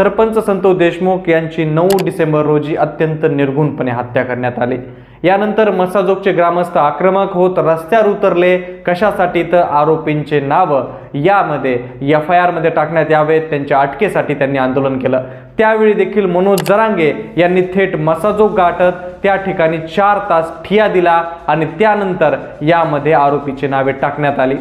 सरपंच संतोष देशमुख यांची नऊ डिसेंबर रोजी अत्यंत निर्गुणपणे हत्या करण्यात आली. यानंतर मसाजोगचे ग्रामस्थ आक्रमक होत रस्त्यावर उतरले. कशासाठी तर आरोपींचे नावं यामध्ये एफ आय आरमध्ये टाकण्यात यावेत. त्यांच्या अटकेसाठी त्यांनी आंदोलन केलं. त्यावेळी देखील मनोज जरांगे यांनी थेट मसाजोग गाठत त्या ठिकाणी चार तास ठिया दिला आणि त्यानंतर यामध्ये आरोपीची नावे टाकण्यात आली.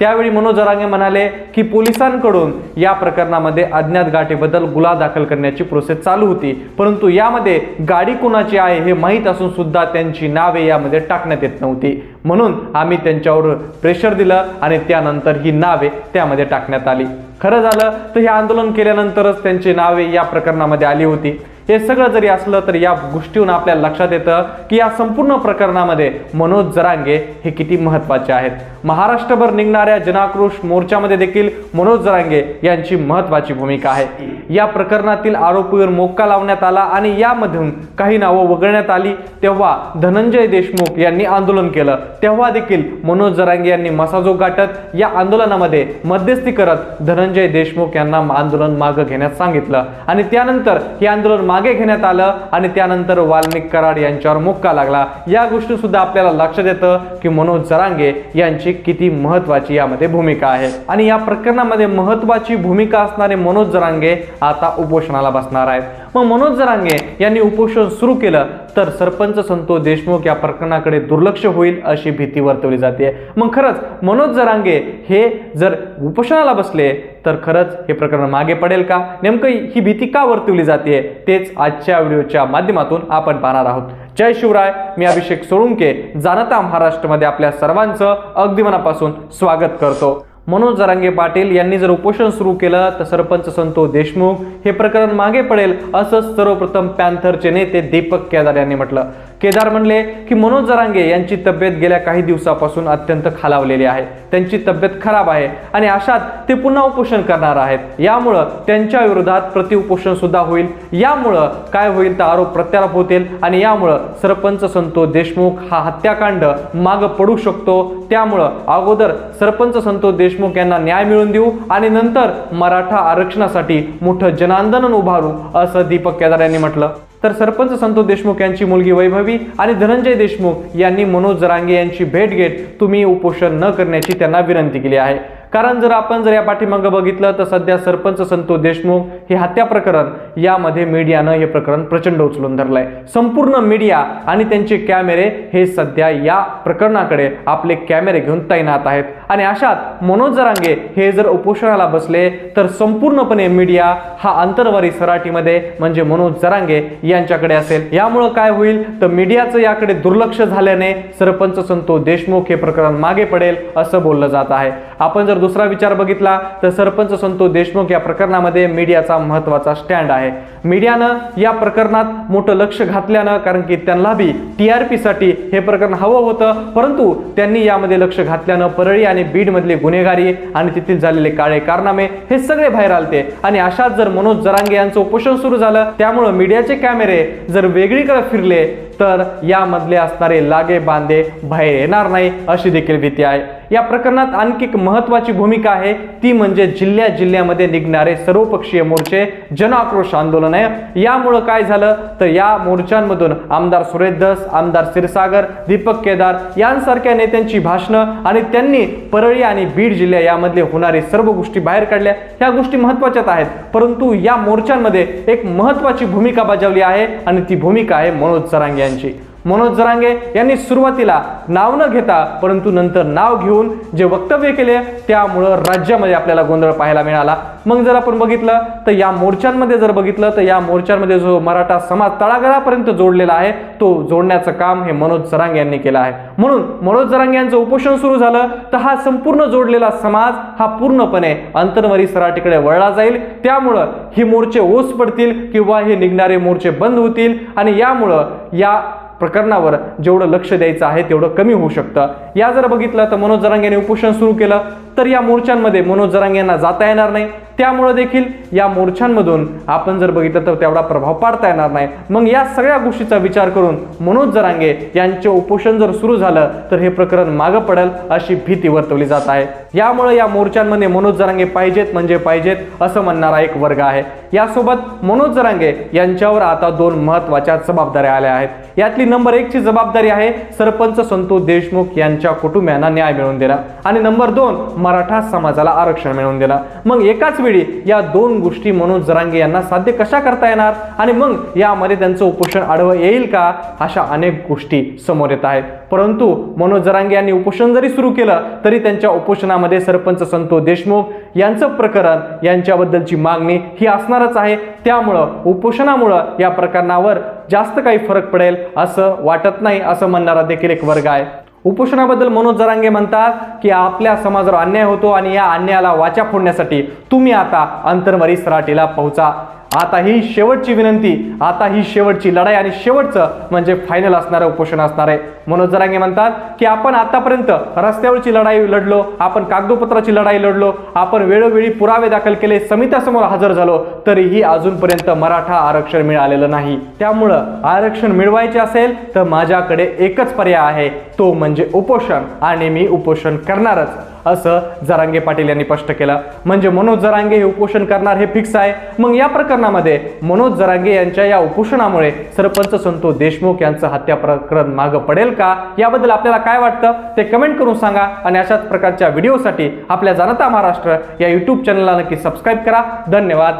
त्यावेळी मनोज जरांगे म्हणाले की पोलिसांकडून या प्रकरणामध्ये अज्ञात गाठीबद्दल गुन्हा दाखल करण्याची प्रोसेस चालू होती. परंतु यामध्ये गाडी कोणाची आहे हे माहीत असून सुद्धा त्यांची नावे यामध्ये टाकण्यात येत नव्हती. म्हणून आम्ही त्यांच्यावर प्रेशर दिलं आणि त्यानंतर ही नावे त्यामध्ये टाकण्यात आली. खरं झालं तर हे आंदोलन केल्यानंतरच त्यांची नावे या प्रकरणामध्ये आली होती. हे सगळं जरी असलं तर या गोष्टीहून आपल्याला लक्षात येतं की या संपूर्ण प्रकरणामध्ये मनोज जरांगे हे किती महत्त्वाचे आहेत. महाराष्ट्रभर निघणाऱ्या जनाक्रोश मोर्चामध्ये देखील मनोज जरांगे यांची महत्त्वाची भूमिका आहे. या प्रकरणातील आरोपीवर मोक्का लावण्यात आला आणि यामधून काही नावं वगळण्यात आली. तेव्हा धनंजय देशमुख यांनी आंदोलन केलं. तेव्हा देखील मनोज जरांगे यांनी मसाजो गाठत या आंदोलनामध्ये मध्यस्थी करत धनंजय देशमुख यांना आंदोलन मागं घेण्यास सांगितलं. आणि त्यानंतर हे आंदोलन मागे घेण्यात आलं आणि त्यानंतर वाल्मिक कराड यांच्यावर मुक्का लागला. या गोष्टी सुद्धा आपल्याला लक्षात येतं की मनोज जरांगे यांची किती महत्वाची यामध्ये भूमिका आहे. आणि या प्रकरणामध्ये महत्वाची भूमिका असणारे मनोज जरांगे आता उपोषणाला बसणार आहेत. मग मनोज जरांगे यांनी उपोषण सुरू केलं तर सरपंच संतोष देशमुख या प्रकरणाकडे दुर्लक्ष होईल अशी भीती वर्तवली जाते. मग खरंच मनोज जरांगे हे जर उपोषणाला बसले तर खरंच हे प्रकरण मागे पडेल का? नेमकं ही भीती का वर्तवली जाते? तेच आजच्या व्हिडिओच्या माध्यमातून आपण पाहणार आहोत. जय शिवराय मी अभिषेक सोळुंके जाणता महाराष्ट्रामध्ये आपल्या सर्वांचं अगदी मनापासून स्वागत करतो. मनोज जरांगे पाटील यांनी जर उपोषण सुरू केलं तर सरपंच संतोष देशमुख हे प्रकरण मागे पडेल असं सर्वप्रथम पॅन्थरचे नेते दीपक केदार यांनी म्हटलं. केदार म्हणले की मनोज जरांगे यांची तब्येत गेल्या काही दिवसापासून अत्यंत खालावलेली आहे. त्यांची तब्येत खराब आहे आणि अशात ते पुन्हा उपोषण करणार आहेत. यामुळं त्यांच्या विरोधात प्रतिउपोषण सुद्धा होईल. यामुळं काय होईल तर आरोप प्रत्यारोप होतील आणि यामुळं सरपंच संतोष देशमुख हा हत्याकांड माग पडू शकतो. त्यामुळं अगोदर सरपंच संतोष देशमुख यांना न्याय मिळवून देऊ आणि नंतर मराठा आरक्षणासाठी मोठं जनांदोलन उभारू असं दीपक केदार यांनी म्हटलं. तर सरपंच संतोष देशमुख यांची मुलगी वैभवी आणि धनंजय देशमुख यांनी मनोज जरांगे यांची भेट घेत तुम्ही उपोषण न करण्याची त्यांना विनंती केली आहे. कारण जर आपण जर या पाठीमागं बघितलं तर सध्या सरपंच संतोष देशमुख हे हत्या प्रकरण यामध्ये मीडियानं हे प्रकरण प्रचंड उचलून धरलंय. संपूर्ण मीडिया आणि त्यांचे कॅमेरे हे सध्या या प्रकरणाकडे आपले कॅमेरे घेऊन तैनात आहेत. आणि अशात मनोज जरांगे हे जर उपोषणाला बसले तर संपूर्णपणे मीडिया हा अंतरवारी सराटीमध्ये म्हणजे मनोज जरांगे यांच्याकडे असेल. यामुळं काय होईल? तर मीडियाचं याकडे दुर्लक्ष झाल्याने सरपंच संतोष देशमुख हे प्रकरण मागे पडेल असं बोललं जात आहे. आपण जर दुसरा विचार बघितला तर सरपंच संतोष देशमुख या प्रकरणामध्ये मीडियाचा महत्त्वाचा स्टँड आहे. मीडियानं या प्रकरणात मोठं लक्ष घातल्यानं कारण की त्यांना बी टी आर पीसाठी हे प्रकरण हवं होतं परंतु त्यांनी यामध्ये लक्ष घातल्यानं परळी आणि बीडमधले गुन्हेगारी आणि तेथील झालेले काळे कारनामे हे सगळे बाहेर आलते. आणि अशाच जर मनोज जरांगे यांचं उपोषण सुरू झालं त्यामुळं मीडियाचे कॅमेरे जर वेगळीकडे फिरले तर यामधले असणारे लागे बांधे बाहेर येणार नाही अशी देखील भीती आहे. या प्रकरणात आणखी एक महत्वाची भूमिका आहे. ती म्हणजे जिल्ह्या जिल्ह्यामध्ये निघणारे सर्वपक्षीय मोर्चे जनआक्रोश आंदोलन आहे. यामुळं काय झालं? तर या मोर्चांमधून आमदार सुरेश दस आमदार क्षीरसागर दीपक केदार यांसारख्या नेत्यांची भाषणं आणि त्यांनी परळी आणि बीड जिल्ह्या यामधले होणारे सर्व गोष्टी बाहेर काढल्या. ह्या गोष्टी महत्वाच्याच आहेत. परंतु या मोर्चांमध्ये एक महत्वाची भूमिका बजावली आहे आणि ती भूमिका आहे मनोज सरांगे यांची. मनोज जरांगे यांनी सुरुवातीला नाव न घेता परंतु नंतर नाव घेऊन जे वक्तव्य केले त्यामुळं राज्यामध्ये आपल्याला गोंधळ पाहायला मिळाला. मग जर आपण बघितलं तर या मोर्चांमध्ये जर बघितलं तर या मोर्चांमध्ये जो मराठा समाज तळागाळापर्यंत जोडलेला आहे तो जोडण्याचं काम हे मनोज जरांगे यांनी केलं आहे. म्हणून मनोज जरांगे यांचं उपोषण सुरू झालं तर हा संपूर्ण जोडलेला समाज हा पूर्णपणे अंतर्वरी सराटीकडे वळला जाईल. त्यामुळं ही मोर्चे ओस पडतील किंवा हे निघणारे मोर्चे बंद होतील आणि यामुळं या प्रकरणावर जेवढं लक्ष द्यायचं आहे तेवढं कमी होऊ शकतं. या जर बघितलं तर मनोज जरांगेने उपोषण सुरू केलं तर या मोर्चांमध्ये मनोज जरांगे यांना जाता येणार नाही. त्यामुळं देखील या मोर्चांमधून आपण जर बघितलं तर तेवढा प्रभाव पाडता येणार नाही. मग या सगळ्या गोष्टीचा विचार करून मनोज जरांगे यांचे उपोषण जर सुरू झालं तर हे प्रकरण मागं पडेल अशी भीती वर्तवली जात आहे. यामुळे या मोर्चांमध्ये मनोज जरांगे पाहिजेत म्हणजे पाहिजेत असं म्हणणारा एक वर्ग आहे. यासोबत मनोज जरांगे यांच्यावर आता दोन महत्त्वाच्या जबाबदाऱ्या आल्या आहेत. यातली नंबर एकची जबाबदारी आहे सरपंच संतोष देशमुख यांच्या कुटुंबियांना न्याय मिळवून देणं. आणि नंबर दोन मराठा समाजाला आरक्षण मिळवून देणं. मग एकाच वेळी या दोन गोष्टी मनोज जरांगे यांना साध्य कशा करता येणार? आणि मग यामध्ये त्यांचं उपोषण आडवं येईल का? अशा अनेक गोष्टी समोर येत आहेत. परंतु मनोज जरांगे यांनी उपोषण जरी सुरू केलं तरी त्यांच्या उपोषणामध्ये सरपंच संतोष देशमुख यांचं प्रकरण यांच्याबद्दलची मागणी ही असणारच आहे. त्यामुळं उपोषणामुळं या प्रकरणावर जास्त काही फरक पडेल असं वाटत नाही असं म्हणणारा देखील एक वर्ग आहे. उपोषणाबद्दल मनोज जरांगे म्हणतात की आपल्या समाजावर अन्याय होतो आणि या अन्यायाला वाचा फोडण्यासाठी तुम्ही आता अंतर्मरी सराटीला पोहोचा. आता ही शेवटची विनंती आता ही शेवटची लढाई आणि शेवटचं म्हणजे फायनल असणारं उपोषण असणार आहे. मनोज जरांगे म्हणतात की आपण आतापर्यंत रस्त्यावरची लढाई लढलो आपण कागदोपत्राची लढाई लढलो आपण वेळोवेळी पुरावे दाखल केले समित्यासमोर हजर झालो तरीही अजूनपर्यंत मराठा आरक्षण मिळालेलं नाही. त्यामुळं आरक्षण मिळवायचे असेल तर माझ्याकडे एकच पर्याय आहे तो म्हणजे उपोषण. आणि मी उपोषण करणारच. असं जरांगे पाटील यांनी स्पष्ट केलं. म्हणजे मनोज जरांगे हे उपोषण करणार हे फिक्स आहे. मग या प्रकरणामध्ये मनोज जरांगे यांच्या या उपोषणामुळे सरपंच संतोष देशमुख यांचं हत्या प्रकरण मागं पडेल का? याबद्दल आपल्याला काय वाटतं? ते कमेंट करून सांगा आणि अशाच प्रकारच्या व्हिडिओसाठी आपल्या जनता महाराष्ट्र या यूट्यूब चॅनलला नक्की सबस्क्राईब करा. धन्यवाद.